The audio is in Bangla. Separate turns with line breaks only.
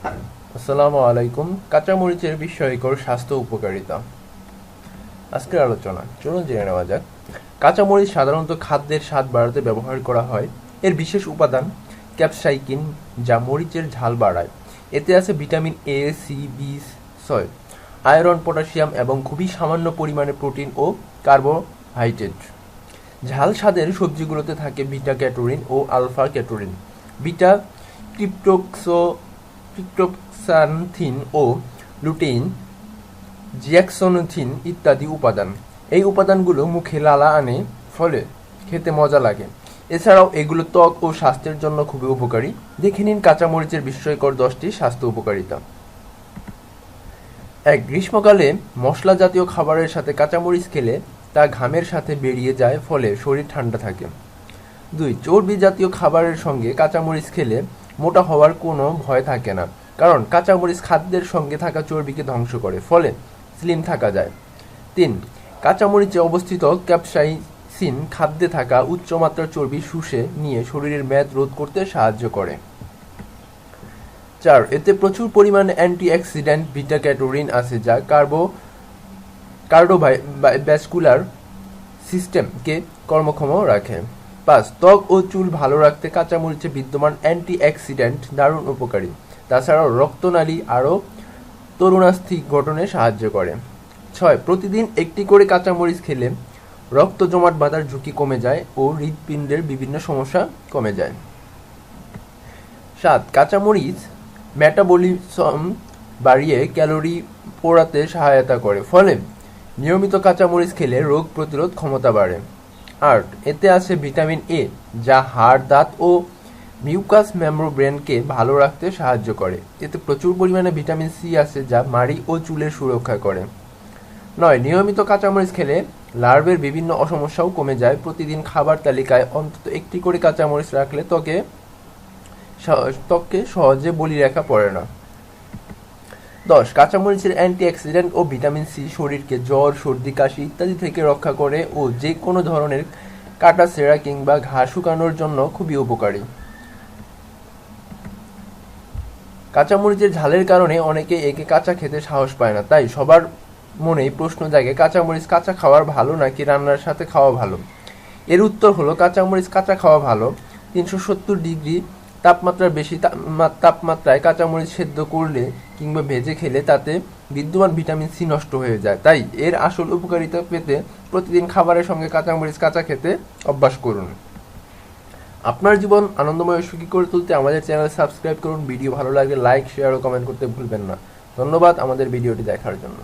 আসসালামু আলাইকুম কাঁচামরিচের বিস্ময়কর স্বাস্থ্য উপকারিতা। আজকের আলোচনা, চলুন জেনে নেওয়া যাক। কাঁচামরিচ সাধারণত খাদ্যের স্বাদ বাড়াতে ব্যবহার করা হয়। এর বিশেষ উপাদান ক্যাপসাইকিন, যা মরিচের ঝাল বাড়ায়। এতে আছে ভিটামিন এ সি বি ছয়। আয়রন, পটাশিয়াম এবং খুবই সামান্য পরিমাণে প্রোটিন ও কার্বোহাইড্রেট। ঝাল স্বাদের সবজিগুলোতে থাকে বিটা ক্যাটোরিন ও আলফা ক্যাটোরিন। বিটা ক্রিপ্টোক্সো ক্রিপ্টোক্সানথিন ও লুটেইন, জিয়াক্সোনথিন ইত্যাদি উপাদান। এই উপাদানগুলো মুখে লালা আনে, ফলে খেতে মজা লাগে। এছাড়াও এগুলো ত্বক ও স্বাস্থ্যের জন্য খুবই উপকারী। দেখে নিন কাঁচামরিচের বিস্ময়কর দশটি স্বাস্থ্য উপকারিতা। এক, গ্রীষ্মকালে মশলা জাতীয় খাবারের সাথে কাঁচামরিচ খেলে তা ঘামের সাথে বেরিয়ে যায়, ফলে শরীর ঠান্ডা থাকে। দুই, চর্বি জাতীয় খাবারের সঙ্গে কাঁচামরিচ খেলে মোটা হওয়ার কোনো ভয় থাকে না। কারণ কাঁচামরিচ খাদ্যের সঙ্গে থাকা চর্বিকে ধ্বংস করে, ফলে স্লিম থাকা যায়। তিন, কাঁচামরিচে অবস্থিত ক্যাপসাইসিন খাদ্যে থাকা উচ্চমাত্রার চর্বি শুষে নিয়ে শরীরের মেদ রোধ করতে সাহায্য করে। চার, এতে প্রচুর পরিমাণে অ্যান্টিঅক্সিডেন্ট বিটা ক্যাটোরিন আছে যা কার্বো কার্ডোভ্যাসকুলার সিস্টেমকে কর্মক্ষম রাখে। পাঁচ ত্বক ও চুল ভালো রাখতে কাঁচামরিচে বিদ্যমান অ্যান্টি অ্যাক্সিডেন্ট দারুণ উপকারী। তাছাড়াও রক্তনালী আরও তরুণাস্থি গঠনে সাহায্য করে। ছয়, প্রতিদিন একটি করে কাঁচামরিচ খেলে রক্ত জমাট বাঁধার ঝুঁকি কমে যায় ও হৃৎপিণ্ডের বিভিন্ন সমস্যা কমে যায়। সাত, কাঁচামরিচ মেটাবলিজম বাড়িয়ে ক্যালোরি পোড়াতে সহায়তা করে। ফলে নিয়মিত কাঁচামরিচ খেলে রোগ প্রতিরোধ ক্ষমতা বাড়ে। আট এতে আছে ভিটামিন এ, যা হাড়, দাঁত ও মিউকাস মেমোব্রেনকে ভালো রাখতে সাহায্য করে। এতে প্রচুর পরিমাণে ভিটামিন সি আছে, যা মাড়ি ও চুলের সুরক্ষা করে। নয়, নিয়মিত কাঁচামরিচ খেলে লার্ভের বিভিন্ন অসমস্যাও কমে যায়। প্রতিদিন খাবার তালিকায় অন্তত একটি করে কাঁচামরিচ রাখলে ত্বকে ত্বককে সহজে বলি রেখা পড়ে না। দশ, কাঁচামরিচের অ্যান্টিঅক্সিডেন্ট ও ভিটামিন সি, শরীরকে জ্বর, সর্দি, কাশি ইত্যাদি থেকে রক্ষা করে ও যে কোনো ধরনের কাটা সেরা কিংবা ঘা শুকানোর জন্য খুবই উপকারী। কাঁচামরিচের ঝালের কারণে অনেকে একে কাঁচা খেতে সাহস পায় না। তাই সবার মনেই প্রশ্ন জাগে, কাঁচামরিচ কাঁচা খাওয়ার ভালো নাকি রান্নার সাথে খাওয়া ভালো? এর উত্তর হলো, কাঁচামরিচ কাঁচা খাওয়া ভালো। তিনশো সত্তর ডিগ্রি তাপমাত্রার বেশি তাপমাত্রায় কাঁচামরিচ সেদ্ধ করলে কিংবা ভেজে খেলে তাতে বিদ্যমান ভিটামিন সি নষ্ট হয়ে যায়। তাই এর আসল উপকারিতা পেতে প্রতিদিন খাবারের সঙ্গে কাঁচামরিচ কাঁচা খেতে অভ্যাস করুন। আপনার জীবন আনন্দময় সুখী করে তুলতে আমাদের চ্যানেল সাবস্ক্রাইব করুন। ভিডিও ভালো লাগলে লাইক, শেয়ার ও কমেন্ট করতে ভুলবেন না। ধন্যবাদ আমাদের ভিডিওটি দেখার জন্য।